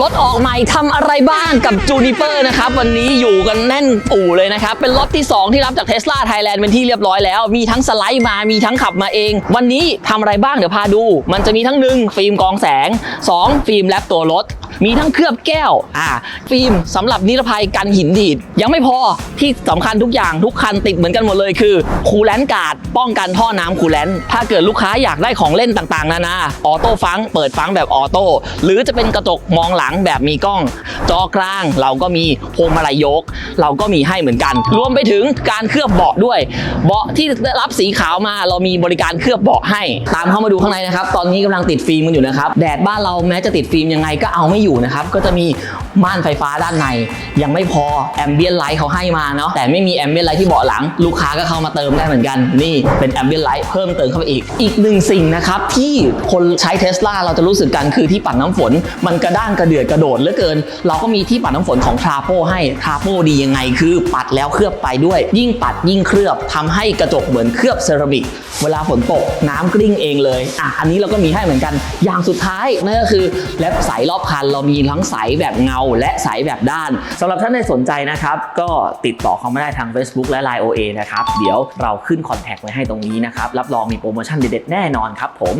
รถออกใหม่ทำอะไรบ้างกับจูนิเปอร์นะครับ วันนี้อยู่กันแน่นปู่เลยนะครับ เป็นรถที่ 2 ที่รับจากเทสลาไทยแลนด์เป็นที่เรียบร้อยแล้ว มีทั้งสไลด์มามีทั้งขับมาเอง วันนี้ทำอะไรบ้างเดี๋ยวพาดู มันจะมีทั้งหนึ่งฟิล์มกองแสง 2 ฟิล์มแลปตัวรถ มีทั้งเคลือบแก้วอ่าฟิล์มสำหรับนิรภัยกันหินดีด ยังไม่พอที่สำคัญทุกอย่างทุกคันติดเหมือนกันหมดเลยคือคูลแลนการ์ดป้องกันท่อน้ำคูลแลนถ้าเกิดลูกค้าอยากได้ของเล่นต่างๆ นานาออโต้ฟังเปิดฟังแบบออโต้หรือจะเป็นกระจกมองหลังแบบมีกล้อง จอกลางเราก็มีพวงมาลัยยก เราก็มีให้เหมือนกัน รวมไปถึงการเคลือบเบาะด้วย เบาะที่ได้รับสีขาวมาเรามีบริการเคลือบเบาะให้ ตามเข้ามาดูข้างในนะครับ ตอนนี้กำลังติดฟิล์มกันอยู่นะครับแดดบ้านเราแม้จะติดฟิล์มยังไงก็เอาไม่อยู่นะครับก็จะมีม่านไฟฟ้าด้านใน ยังไม่พอแอมเบียนไลท์เขาให้มาเนาะแต่ไม่มีแอมเบียนไลท์ที่เบาะหลัง ลูกค้าก็เข้ามาเติมได้เหมือนกัน นี่เป็นแอมเบียนไลท์เพิ่มเติมเข้าไปอีก อีกหนึ่งสิ่งนะครับที่คนใช้เทสลาเราจะรู้สึกกันคือที่ปัดน้ำฝน มันกระด้างกระเดือดกระโดดเหลือเกิน เราก็มีที่ปัดน้ำฝนของทราโปให้ทราโปดียังไงคือปัดแล้วเคลือบไปด้วย ยิ่งปัดยิ่งเคลือบทำให้กระจกเหมือนเคลือบเซรามิกเวลาฝนตกน้ำกลิ้งเองเลยอะอันนี้เราก็มีให้เหมือนกัน อย่างสุดท้ายนั่นก็คือแลบใสรอบคันเรามีทั้งสายแบบเงา และสายแบบด้านสำหรับท่านใดสนใจนะครับ ก็ติดต่อเขามาได้ทาง Facebook และ Line OA นะครับ เดี๋ยวเราขึ้นคอนแทคไว้ให้ตรงนี้นะครับ รับรองมีโปรโมชั่นเด็ดๆแน่นอนครับผม